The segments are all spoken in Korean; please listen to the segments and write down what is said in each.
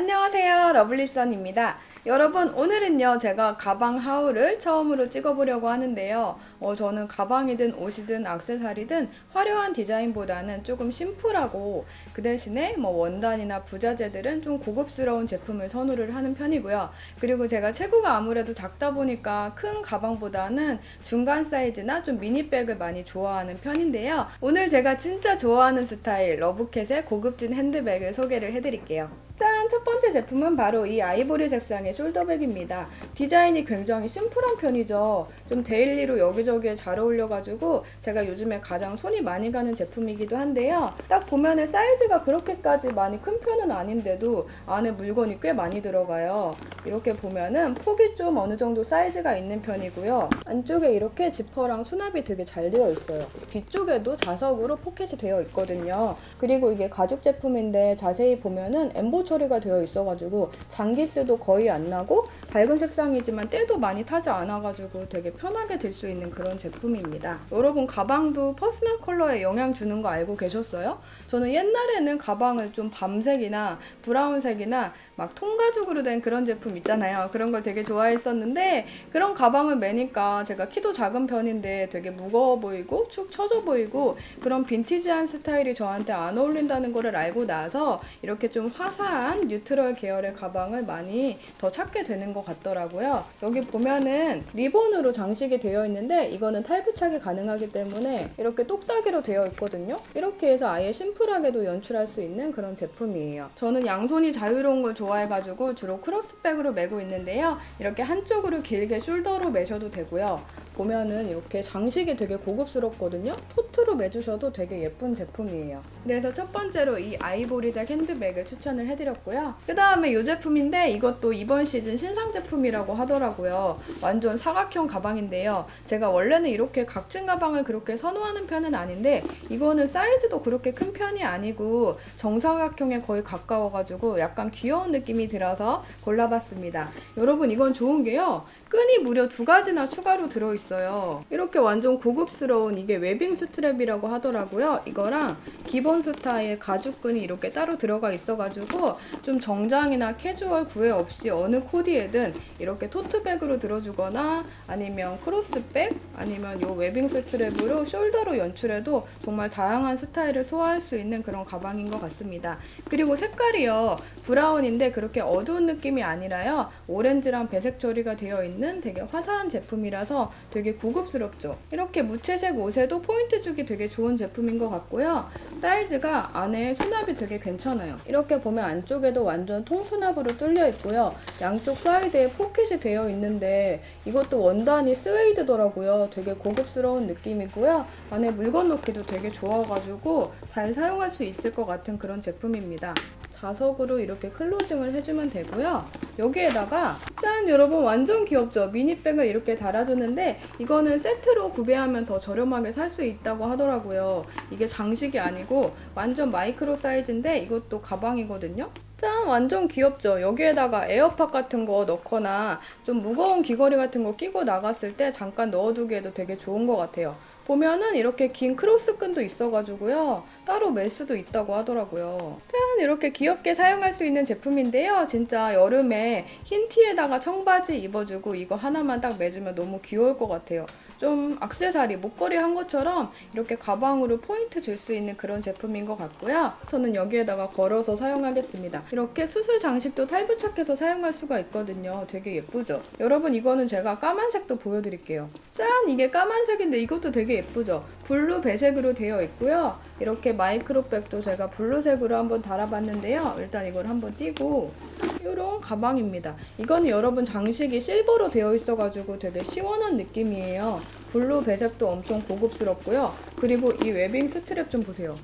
안녕하세요. 러블리선입니다 여러분 오늘은요 제가 가방 하울을 처음으로 찍어보려고 하는데요. 어, 저는 가방이든 옷이든 액세서리든 화려한 디자인보다는 조금 심플하고 그 대신에 뭐 원단이나 부자재들은 좀 고급스러운 제품을 선호를 하는 편이고요. 그리고 제가 체구가 아무래도 작다 보니까 큰 가방보다는 중간 사이즈나 좀 미니백을 많이 좋아하는 편인데요. 오늘 제가 진짜 좋아하는 스타일 러브캣의 고급진 핸드백을 소개를 해드릴게요. 짠! 첫 번째 제품은 바로 이 아이보리 색상의 숄더백입니다. 디자인이 굉장히 심플한 편이죠. 좀 데일리로 여기저기에 잘 어울려가지고 제가 요즘에 가장 손이 많이 가는 제품이기도 한데요. 딱 보면은 사이즈가 그렇게까지 많이 큰 편은 아닌데도 안에 물건이 꽤 많이 들어가요. 이렇게 보면은 폭이 좀 어느 정도 사이즈가 있는 편이고요. 안쪽에 이렇게 지퍼랑 수납이 되게 잘 되어 있어요. 뒤쪽에도 자석으로 포켓이 되어 있거든요. 그리고 이게 가죽 제품인데 자세히 보면은 엠보 처리가 되어 있어가지고 장기스도 거의 안 나고 밝은 색상이지만 때도 많이 타지 않아가지고 되게 편하게 들 수 있는 그런 제품입니다. 여러분 가방도 퍼스널 컬러에 영향 주는 거 알고 계셨어요? 저는 옛날에는 가방을 좀 밤색이나 브라운색이나 막 통가죽으로 된 그런 제품 있잖아요. 그런 걸 되게 좋아했었는데 그런 가방을 매니까 제가 키도 작은 편인데 되게 무거워 보이고 축 처져 보이고 그런 빈티지한 스타일이 저한테 안 어울린다는 거를 알고 나서 이렇게 좀 화사한 뉴트럴 계열의 가방을 많이 더 찾게 되는 것 같더라고요. 여기 보면은 리본으로 장식이 되어 있는데 이거는 탈부착이 가능하기 때문에 이렇게 똑딱이로 되어 있거든요. 이렇게 해서 아예 심플하게도 연출할 수 있는 그런 제품이에요. 저는 양손이 자유로운 걸 좋아해가지고 주로 크로스백으로 메고 있는데요. 이렇게 한쪽으로 길게 숄더로 매셔도 되고요. 보면은 이렇게 장식이 되게 고급스럽거든요. 토트로 매주셔도 되게 예쁜 제품이에요. 그래서 첫 번째로 이 아이보리색 핸드백을 추천을 해드렸고요. 그 다음에 이 제품인데 이것도 이번 시즌 신상 제품이라고 하더라고요. 완전 사각형 가방인데요. 제가 원래는 이렇게 각진 가방을 그렇게 선호하는 편은 아닌데 이거는 사이즈도 그렇게 큰 편이 아니고 정사각형에 거의 가까워가지고 약간 귀여운 느낌이 들어서 골라봤습니다. 여러분 이건 좋은 게요. 끈이 무려 두 가지나 추가로 들어있어요. 이렇게 완전 고급스러운 이게 웨빙 스트랩이라고 하더라고요. 이거랑 기본 스타일 가죽끈이 이렇게 따로 들어가 있어가지고 좀 정장이나 캐주얼 구애 없이 어느 코디에든 이렇게 토트백으로 들어주거나 아니면 크로스백 아니면 요 웨빙 스트랩으로 숄더로 연출해도 정말 다양한 스타일을 소화할 수 있는 그런 가방인 것 같습니다. 그리고 색깔이요. 브라운인데 그렇게 어두운 느낌이 아니라요. 오렌지랑 배색 처리가 되어 있는 되게 화사한 제품이라서 되게 고급스럽죠. 이렇게 무채색 옷에도 포인트 주기 되게 좋은 제품인 것 같고요. 사이즈가 안에 수납이 되게 괜찮아요. 이렇게 보면 안쪽에도 완전 통수납으로 뚫려 있고요. 양쪽 사이드에 포켓이 되어 있는데 이것도 원단이 스웨이드더라고요. 되게 고급스러운 느낌이고요. 안에 물건 넣기도 되게 좋아가지고 잘 사용할 수 있을 것 같은 그런 제품입니다. 자석으로 이렇게 클로징을 해주면 되고요. 여기에다가 짠 여러분 완전 귀엽죠? 미니백을 이렇게 달아주는데 이거는 세트로 구매하면 더 저렴하게 살 수 있다고 하더라고요. 이게 장식이 아니고 완전 마이크로 사이즈인데 이것도 가방이거든요. 짠 완전 귀엽죠. 여기에다가 에어팟 같은 거 넣거나 좀 무거운 귀걸이 같은 거 끼고 나갔을 때 잠깐 넣어두기에도 되게 좋은 것 같아요. 보면은 이렇게 긴 크로스끈도 있어가지고요. 따로 멜 수도 있다고 하더라고요. 짠 이렇게 귀엽게 사용할 수 있는 제품인데요. 진짜 여름에 흰 티에다가 청바지 입어주고 이거 하나만 딱 매주면 너무 귀여울 것 같아요 좀 악세사리, 목걸이 한 것처럼 이렇게 가방으로 포인트 줄 수 있는 그런 제품인 것 같고요. 저는 여기에다가 걸어서 사용하겠습니다. 이렇게 수술 장식도 탈부착해서 사용할 수가 있거든요. 되게 예쁘죠? 여러분 이거는 제가 까만색도 보여드릴게요. 짠! 이게 까만색인데 이것도 되게 예쁘죠? 블루 배색으로 되어 있고요. 이렇게 마이크로백도 제가 블루색으로 한번 달아봤는데요. 일단 이걸 한번 띄고 이런 가방입니다. 이거는 여러분 장식이 실버로 되어 있어가지고 되게 시원한 느낌이에요. 블루 배색도 엄청 고급스럽고요. 그리고 이 웨빙 스트랩 좀 보세요.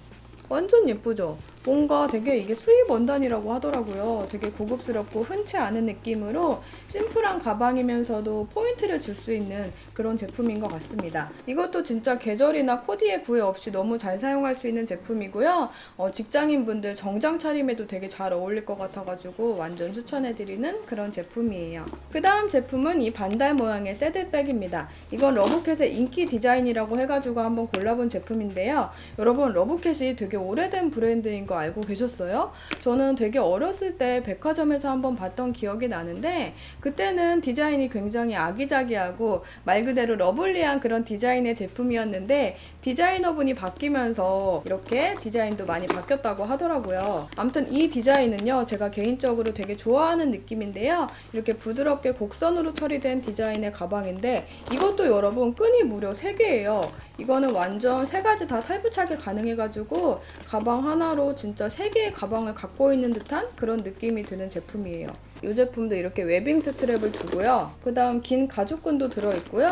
완전 예쁘죠? 뭔가 되게 이게 수입 원단이라고 하더라고요. 되게 고급스럽고 흔치 않은 느낌으로 심플한 가방이면서도 포인트를 줄 수 있는 그런 제품인 것 같습니다. 이것도 진짜 계절이나 코디에 구애 없이 너무 잘 사용할 수 있는 제품이고요. 어, 직장인분들 정장 차림에도 되게 잘 어울릴 것 같아가지고 완전 추천해드리는 그런 제품이에요. 그 다음 제품은 이 반달 모양의 새들백입니다. 이건 러브캣의 인기 디자인이라고 해가지고 한번 골라본 제품인데요. 여러분 러브캣이 되게 오래된 브랜드인 거거 알고 계셨어요? 저는 되게 어렸을 때 백화점에서 한번 봤던 기억이 나는데 그때는 디자인이 굉장히 아기자기하고 말 그대로 러블리한 그런 디자인의 제품이었는데 디자이너분이 바뀌면서 이렇게 디자인도 많이 바뀌었다고 하더라고요. 아무튼 이 디자인은요, 제가 개인적으로 되게 좋아하는 느낌인데요. 이렇게 부드럽게 곡선으로 처리된 디자인의 가방인데 이것도 여러분 끈이 무려 3개예요. 이거는 완전 세 가지 다 탈부착이 가능해가지고 가방 하나로 진짜 세 개의 가방을 갖고 있는 듯한 그런 느낌이 드는 제품이에요. 이 제품도 이렇게 웨빙 스트랩을 주고요. 그 다음 긴 가죽끈도 들어있고요.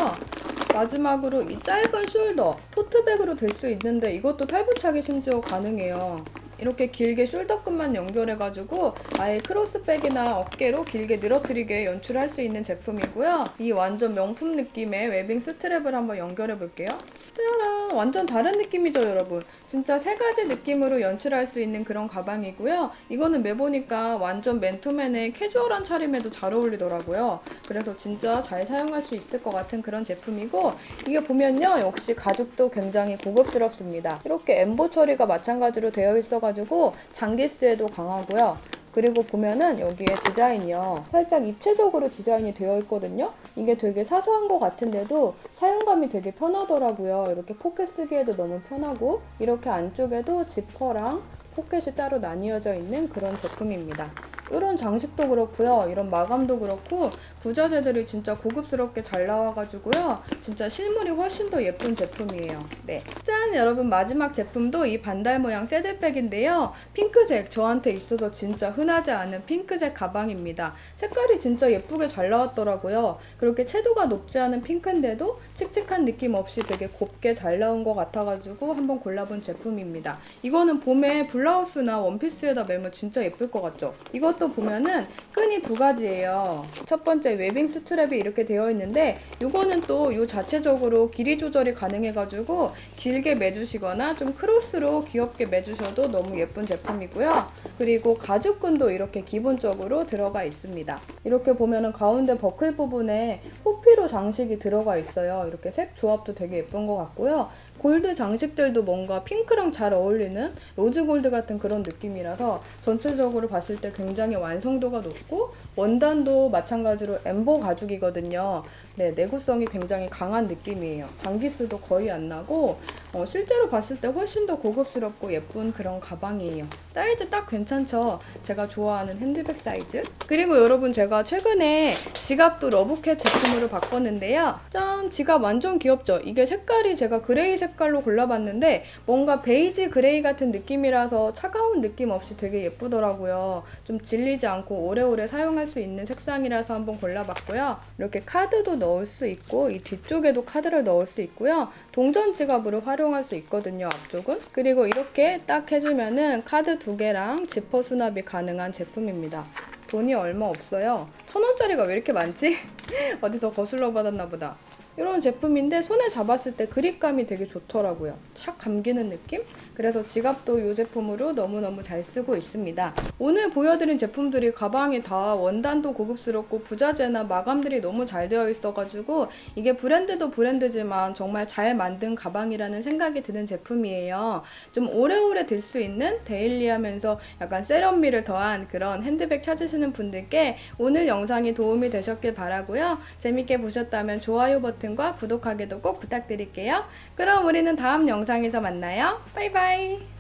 마지막으로 이 짧은 숄더, 토트백으로 들 수 있는데 이것도 탈부착이 심지어 가능해요. 이렇게 길게 숄더끈만 연결해가지고 아예 크로스백이나 어깨로 길게 늘어뜨리게 연출할 수 있는 제품이고요. 이 완전 명품 느낌의 웨빙 스트랩을 한번 연결해 볼게요. 짜란! 완전 다른 느낌이죠, 여러분. 진짜 세 가지 느낌으로 연출할 수 있는 그런 가방이고요. 이거는 매보니까 완전 맨투맨의 캐주얼한 차림에도 잘 어울리더라고요. 그래서 진짜 잘 사용할 수 있을 것 같은 그런 제품이고 이게 보면요, 역시 가죽도 굉장히 고급스럽습니다. 이렇게 엠보 처리가 마찬가지로 되어 있어가지고 장기스에도 강하고요. 그리고 보면은 여기에 디자인이요. 살짝 입체적으로 디자인이 되어 있거든요. 이게 되게 사소한 것 같은데도 사용감이 되게 편하더라고요. 이렇게 포켓 쓰기에도 너무 편하고 이렇게 안쪽에도 지퍼랑 포켓이 따로 나뉘어져 있는 그런 제품입니다. 이런 장식도 그렇고요. 이런 마감도 그렇고 부자재들이 진짜 고급스럽게 잘 나와가지고요. 진짜 실물이 훨씬 더 예쁜 제품이에요. 네. 짠! 여러분 마지막 제품도 이 반달 모양 새들백인데요. 핑크색 저한테 있어서 진짜 흔하지 않은 핑크색 가방입니다. 색깔이 진짜 예쁘게 잘 나왔더라고요. 그렇게 채도가 높지 않은 핑크인데도 칙칙한 느낌 없이 되게 곱게 잘 나온 것 같아가지고 한번 골라본 제품입니다. 이거는 봄에 블라우스나 원피스에다 매면 진짜 예쁠 것 같죠? 이것도 보면은 끈이 두 가지예요. 첫 번째 웨빙 스트랩이 이렇게 되어 있는데 이거는 또이 자체적으로 길이 조절이 가능해가지고 길게 매주시거나 좀 크로스로 귀엽게 매주셔도 너무 예쁜 제품이고요. 그리고 가죽끈도 이렇게 기본적으로 들어가 있습니다. 이렇게 보면은 가운데 버클 부분에 호피로 장식이 들어가 있어요. 이렇게 색 조합도 되게 예쁜 것 같고요. 골드 장식들도 뭔가 핑크랑 잘 어울리는 로즈 골드 같은 그런 느낌이라서 전체적으로 봤을 때 굉장히 완성도가 높고 원단도 마찬가지로 엠보 가죽이거든요. 네, 내구성이 굉장히 강한 느낌이에요. 장기수도 거의 안 나고 어, 실제로 봤을 때 훨씬 더 고급스럽고 예쁜 그런 가방이에요. 사이즈 딱 괜찮죠? 제가 좋아하는 핸드백 사이즈. 그리고 여러분 제가 최근에 지갑도 러브캣 제품으로 바꿨는데요. 짠! 지갑 완전 귀엽죠? 이게 색깔이 제가 그레이 색 깔로 골라봤는데 뭔가 베이지 그레이 같은 느낌이라서 차가운 느낌 없이 되게 예쁘더라고요. 좀 질리지 않고 오래오래 사용할 수 있는 색상이라서 한번 골라봤고요. 이렇게 카드도 넣을 수 있고 이 뒤쪽에도 카드를 넣을 수 있고요. 동전 지갑으로 활용할 수 있거든요, 앞쪽은. 그리고 이렇게 딱 해주면은 카드 두 개랑 지퍼 수납이 가능한 제품입니다. 돈이 얼마 없어요. 천 원짜리가 왜 이렇게 많지? 어디서 거슬러 받았나 보다. 이런 제품인데 손에 잡았을 때 그립감이 되게 좋더라고요. 착 감기는 느낌? 그래서 지갑도 이 제품으로 너무너무 잘 쓰고 있습니다. 오늘 보여드린 제품들이 가방이 다 원단도 고급스럽고 부자재나 마감들이 너무 잘 되어 있어가지고 이게 브랜드도 브랜드지만 정말 잘 만든 가방이라는 생각이 드는 제품이에요. 좀 오래오래 들 수 있는 데일리하면서 약간 세련미를 더한 그런 핸드백 찾으시는 분들께 오늘 영상이 도움이 되셨길 바라고요. 재밌게 보셨다면 좋아요 버튼과 구독하기도 꼭 부탁드릴게요. 그럼 우리는 다음 영상에서 만나요. 바이바이.